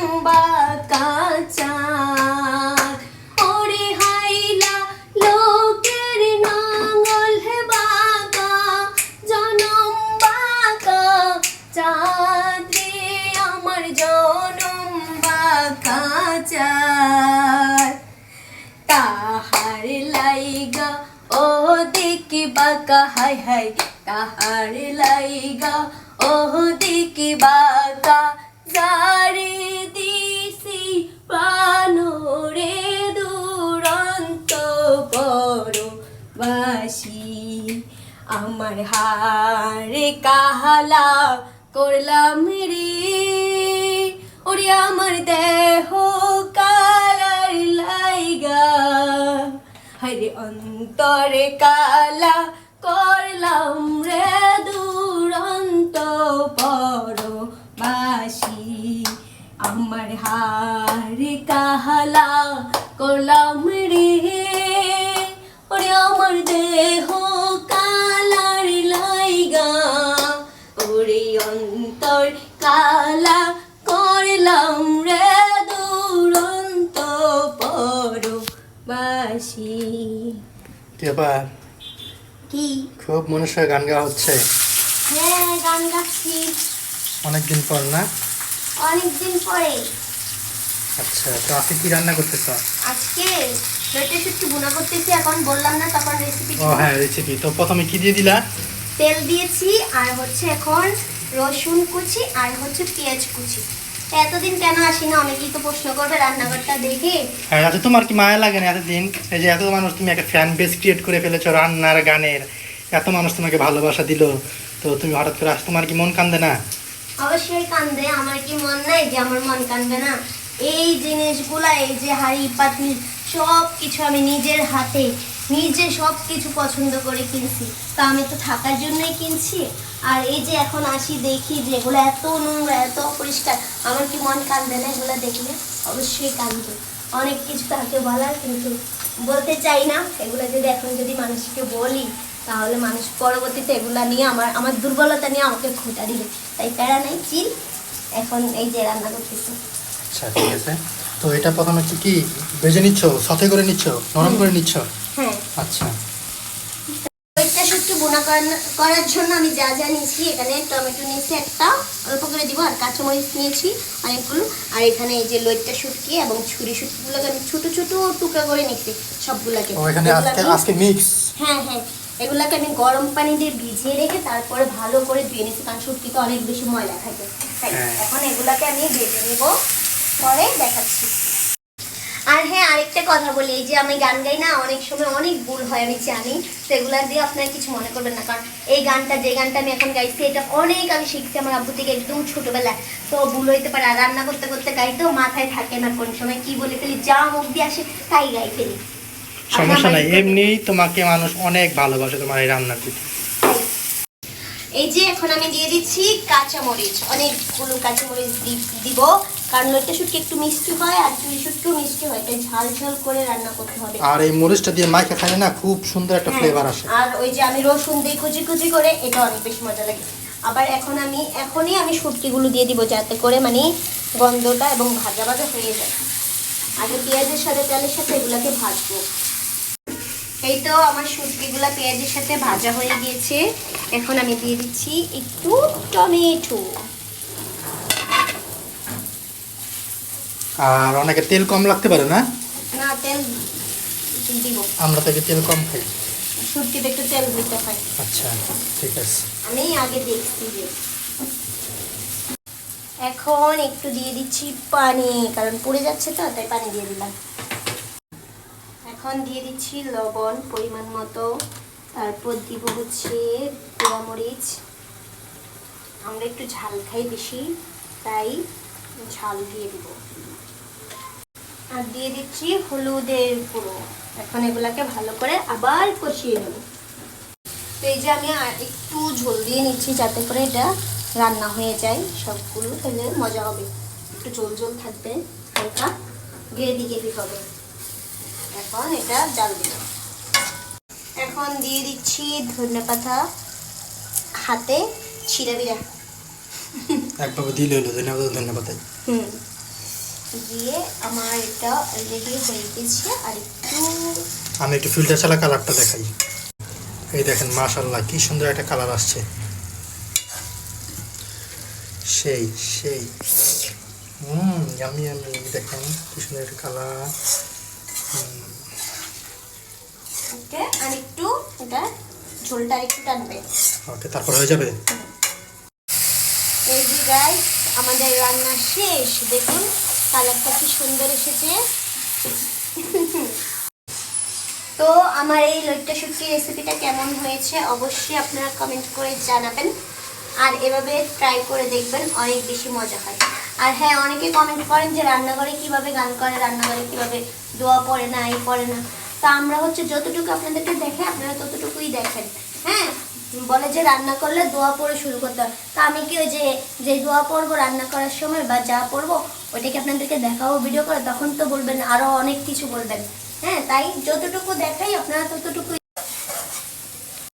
সংবাদ কাঁচা ওরে হাইলা লোকের নাঙ্গল বাঁকা, জনম বাঁকা। চাঁদে আমার জনম বাঁকা চার তাহার লাইগা, ও দেখি বাঁকা, হাই হাই। তাহার লাইগা, ও দেখি বাঁকা। যারে দিছি প্রাণরে দুরন্ত পর বাসি। আমার হারে কাহালা করলাম রে। ওরে আমার দেহ কালার লাইগা। হরে অন্তরে কালা করলাম আমার হারে কাহালা করলাম রে ওরে আমার দেহ কালার লাইগা ওরে অন্তর কালা করলাম রে দুরন্ত পর বাসি এবার কি? খুব মনুষ্য গান গাওয়া হচ্ছে। হ্যাঁ গান গাচ্ছি। অনেকদিন পর না? অনেকদিন পরে। আচ্ছা তো আজকে কি রান্না করতেছ? আজকে লইটে শুটকি বুনা করতেছি এখন বললাম না তখন রেসিপি ও হ্যাঁ রেসিপি তো প্রথমে কি দিয়ে দিলা? তেল দিয়েছি আর হচ্ছে এখন রসুন কুচি আর হচ্ছে পেঁয়াজ কুচি। এতদিন কেন আসি না? অনেকেই তো প্রশ্ন করবে রান্নাঘরটা দেখে। হ্যাঁ আচ্ছা তোমার কি মায়া লাগে না এতদিন? এই যে এত মানুষ তুমি একটা ফ্যান বেস ক্রিয়েট করে ফেলেছো রান্নার গানের। এত মানুষ তোমাকে ভালোবাসা দিল। তো তুমি হঠাৎ করে আস তোমার কি মন কান্দে না? অবশ্যই কান্দে, আমার কি মন নাই যে আমার মন কান্দবে না? এই জিনিসগুলা, এই যে হাড়ি পাতিল সব কিছু আমি নিজের হাতে, নিজে সব কিছু পছন্দ করে কিনছি। তা আমি তো থাকার জন্যই কিনছি। আর এই যে এখন আসি দেখি যে এগুলো এত নোংরা, এত অপরিষ্কার, আমার কি মন কান্দবে না এগুলো দেখলে? অবশ্যই কান্দবে অনেক কিছু তাকে বলার, কিন্তু বলতে চাই না। এগুলো যদি এখন যদি মানুষকে বলি তাহলে মানুষ পরবর্তীতে এগুলা নিয়ে আমার আমার দুর্বলতা নিয়ে আমাকে খোঁটা দিবে। তাই প্যারা নাই চিল। এখন এই যে রান্না করতেছি। আচ্ছা ঠিক আছে। তো এটা প্রথমে কি কি ভেজে নিচ্ছ? সাথে করে নিচ্ছ? নরম করে নিচ্ছ? হ্যাঁ। আচ্ছা। ওইটা শুটকি বোনা করার- করার জন্য আমি যা যা নিয়েছি এখানে টমেটো নিয়েছি একটা অল্প করে দিব আর কাঁচামরিচ নিয়েছি অনেকগুলো। আর এখানে এই যে লইট্টা শুটকি এবং ছুরি শুটকিগুলোকে আমি ছোট ছোট টুকরা করে নিচ্ছি সবগুলোকে। ও এখানে আজকে আজকে মিক্স হ্যাঁ হ্যাঁ। এগুলাকে আমি গরম পানি দিয়ে ভিজিয়ে রেখে তারপরে ভালো করে ধুয়ে নিচ্ছি কারণ শুটকিতে অনেক বেশি ময়লা থাকে। তাই হ্যাঁ। এখন এগুলাকে আমি ভেজে নেব পরে দেখাচ্ছি। আর হ্যাঁ আরেকটা কথা বলি এই যে আমি গান গাই না অনেক সময় অনেক ভুল হয় আমি জানি তো এগুলা দিয়ে আপনারা কিছু মনে করবেন না কারণ এই গানটা যে গানটা আমি এখন গাইছি এটা অনেক আমি শিখছি আমার আব্বু থেকে একদম ছোটবেলায়। তো ভুল হইতে পারে আর রান্না করতে করতে গাইতেও মাথায় থাকে না কোন সময় কি বলে ফেলি যা মুখ দিয়ে আসে তাই গাই ফেলি। সমস্যা নাই। আমার- এমনি তোমাকে মানুষ অনেক ভালোবাসে তোমার এই রান্নার প্রতি। এই যে এখন আমি দিয়ে দিচ্ছি কাঁচামরিচ। অনেকগুলো কাঁচামরিচ দিব কারণ লইটা শুটকি একটু মিষ্টি হয় আর চুই শুটকিও মিষ্টি হয় তাই ঝাল ঝাল করে রান্না করতে হবে। আর এই মরিচটা দিয়ে মাইকে খাইলে না খুব সুন্দর একটা হ্যাঁ, ফ্লেভার আসে। আর ওই যে আমি রসুন দিই কুচি কুচি করে এটা অনেক বেশি মজা লাগে। আবার এখন আমি এখনই আমি শুটকিগুলো দিয়ে দিব যাতে করে মানে গন্ধটা এবং ভাজা ভাজা হয়ে যায়। আগে পেঁয়াজের সাথে তেলের সাথে এগুলোকে ভাজবো। এই তো আমার শুটকিগুলো পেঁয়াজের সাথে ভাজা হয়ে গিয়েছে। এখন আমি দিয়ে দিচ্ছি একটু টমেটো। আর অনেকে তেল কম লাগতে পারে না? না তেল দিব। আমরা থেকে তেল কম খাই। শুটকিতে একটু তেল দিতে হয়। আচ্ছা ঠিক আছে। আমি আগে দেখছি যে। এখন একটু দিয়ে দিচ্ছি পানি কারণ পড়ে যাচ্ছে তো তাই পানি দিয়ে দিলাম। এখন দিয়ে দিচ্ছি লবণ পরিমাণ মতো। তারপর দিব হচ্ছে পোড়ামরিচ আমরা একটু ঝাল খাই বেশি, তাই ঝাল দিয়ে দিব। আর দিয়ে দিচ্ছি হলুদের গুঁড়ো। এখন এগুলাকে ভালো করে আবার কষিয়ে নেব। তো এই যে আমি একটু ঝোল দিয়ে নিচ্ছি যাতে করে এটা রান্না হয়ে যায়, সবগুলো তাহলে মজা হবে। একটু ঝোল ঝোল থাকবে, হালকা গ্রেভি গ্রেভি হবে। এখন এটা জাল দিলাম। এখন দিয়ে দিচ্ছি ধনে পাতা হাতে ছিঁড়ে বিড়া একভাবে দিলে হলো ধন্যবাদ ধন্যবাদ হুম। দিয়ে আমার এটা রেডি হয়ে গেছে আর একটু আমি একটু ফিল্টার ছাড়া কালারটা দেখাই। এই দেখেন মাশাল্লাহ কি সুন্দর একটা কালার আসছে। সেই সেই। হুম আমি আমি দেখেন কি সুন্দর একটা কালার। ওকে আর একটু এটা ঝোলটা একটু টানবে। ওকে তারপর হয়ে যাবে? এই যে গাইস আমাদের রান্না শেষ। দেখুন কালারটা কি সুন্দর এসেছে। তো আমার এই লইট্টা শুটকি রেসিপিটা কেমন হয়েছে অবশ্যই আপনারা কমেন্ট করে জানাবেন। আর এভাবে ট্রাই করে দেখবেন অনেক বেশি মজা হয়। আর হ্যাঁ অনেকে কমেন্ট করেন যে রান্নাঘরে কীভাবে গান করে, রান্নাঘরে কীভাবে দোয়া পড়ে না, এই পড়ে না। তা আমরা হচ্ছে যতটুকু আপনাদেরকে দেখে, আপনারা ততটুকুই দেখেন। হ্যাঁ বলে যে রান্না করলে দোয়া পড়ে শুরু করতে হয়। তা আমি কি ওই যে যে দোয়া পড়ব রান্না করার সময় বা যা পড়ব, ওইটাকে আপনাদেরকে দেখাবো ভিডিও করে, তখন তো বলবেন আরও অনেক কিছু বলবেন। হ্যাঁ তাই যতটুকু দেখাই, আপনারা ততটুকুই